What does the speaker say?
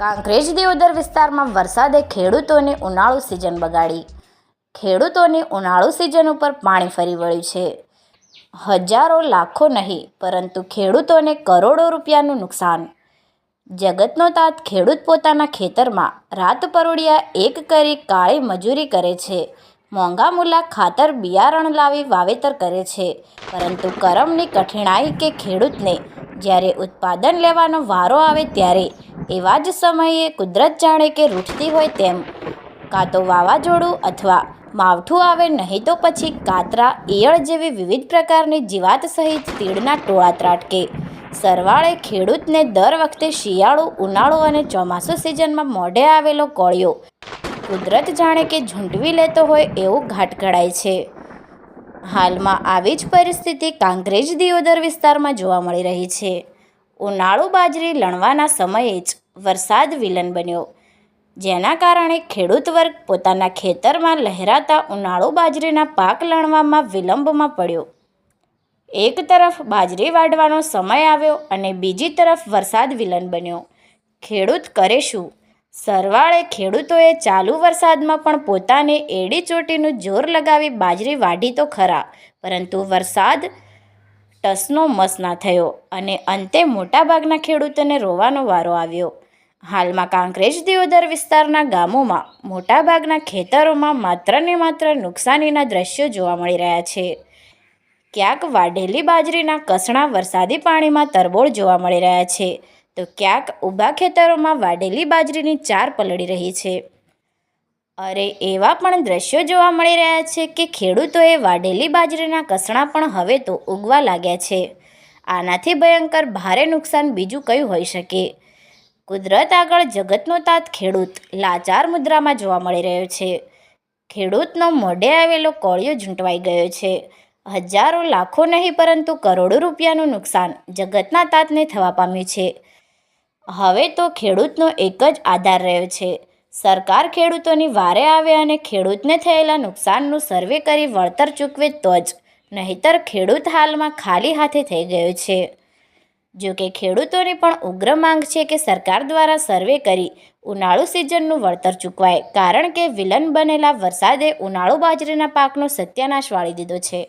કાંકરેજ દેવદર વિસ્તારમાં વરસાદે ખેડૂતોની ઉનાળુ સિઝન બગાડી. ખેડૂતોની ઉનાળુ સિઝન ઉપર પાણી ફરી વળ્યું છે. હજારો લાખો નહીં, પરંતુ ખેડૂતોને કરોડો રૂપિયાનું નુકસાન. જગતનો તાત ખેડૂત પોતાના ખેતરમાં રાત પરોડિયા એક કરી કાળી મજૂરી કરે છે. મોંઘા મૂલા ખાતર બિયારણ લાવી વાવેતર કરે છે. પરંતુ કરમની કઠિનાઈ કે ખેડૂતને જ્યારે ઉત્પાદન લેવાનો વારો આવે ત્યારે એવા જ સમયે કુદરત જાણે કે રૂઠતી હોય તેમ. કાં તો વાવાઝોડું અથવા માવઠું આવે, નહીં તો પછી કાતરા ઈયળ જેવી વિવિધ પ્રકારની જીવાત સહિત તીડના ટોળા ત્રાટકે. સરવાળે ખેડૂતને દર વખતે શિયાળો, ઉનાળો અને ચોમાસું સિઝનમાં મોઢે આવેલો કોળિયો. કુદરત જાણે કે ઝૂંટવી લેતો હોય એવું ઘાટ ઘડાય છે. હાલમાં આવી જ પરિસ્થિતિ કાંકરેજ દિયોદર વિસ્તારમાં જોવા મળી રહી છે. ઉનાળુ બાજરી લણવાના સમયે જ વરસાદ વિલન બન્યો. જેના કારણે ખેડૂત વર્ગ પોતાના ખેતરમાં લહેરાતા ઉનાળુ બાજરીના પાક લણવામાં વિલંબમાં પડ્યો. એક તરફ બાજરી વાઢવાનો સમય આવ્યો અને બીજી તરફ વરસાદ વિલન બન્યો. ખેડૂત કરે શું? સરવાળે ખેડૂતોએ ચાલુ વરસાદમાં પણ પોતાને એડી ચોટીનું જોર લગાવી બાજરી વાઢી તો ખરા, પરંતુ વરસાદ ટસનો મસ ના થયો અને અંતે મોટાભાગના ખેડૂતોને રોવાનો વારો આવ્યો. હાલમાં કાંકરેજ દિયોદર વિસ્તારના ગામોમાં મોટાભાગના ખેતરોમાં માત્ર ને માત્ર નુકસાનીના દ્રશ્યો જોવા મળી રહ્યા છે. ક્યાંક વાઢેલી બાજરીના કસણા વરસાદી પાણીમાં તરબોળ જોવા મળી રહ્યા છે. તો ક્યાંક ઊભા ખેતરોમાં વાઢેલી બાજરીની ચાર પલળી રહી છે. અરે, એવા પણ દ્રશ્યો જોવા મળી રહ્યા છે કે ખેડૂતોએ વાઢેલી બાજરીના કસણા પણ હવે તો ઉગવા લાગ્યા છે. આનાથી ભયંકર ભારે નુકસાન બીજું કયું હોઈ શકે. કુદરત આગળ જગતનો તાત ખેડૂત લાચાર મુદ્રામાં જોવા મળી રહ્યો છે. ખેડૂતનો મોઢે આવેલો કોળિયો ઝૂંટવાઈ ગયો છે. હજારો લાખો નહીં પરંતુ કરોડો રૂપિયાનું નુકસાન જગતના તાતને થવા પામ્યું છે. હવે તો ખેડૂતનો એક જ આધાર રહ્યો છે. સરકાર ખેડૂતોની વારે આવે અને ખેડૂતને થયેલા નુકસાનનું સર્વે કરી વળતર ચૂકવે તો જ. નહીતર ખેડૂત હાલમાં ખાલી હાથે થઈ ગયો છે. જો કે ખેડૂતોની પણ ઉગ્ર માંગ છે કે સરકાર દ્વારા સર્વે કરી ઉનાળુ સિઝનનું વળતર ચૂકવાય, કારણ કે વિલન બનેલા વરસાદે ઉનાળુ બાજરીના પાકનો સત્યાનાશ વાળી દીધો છે.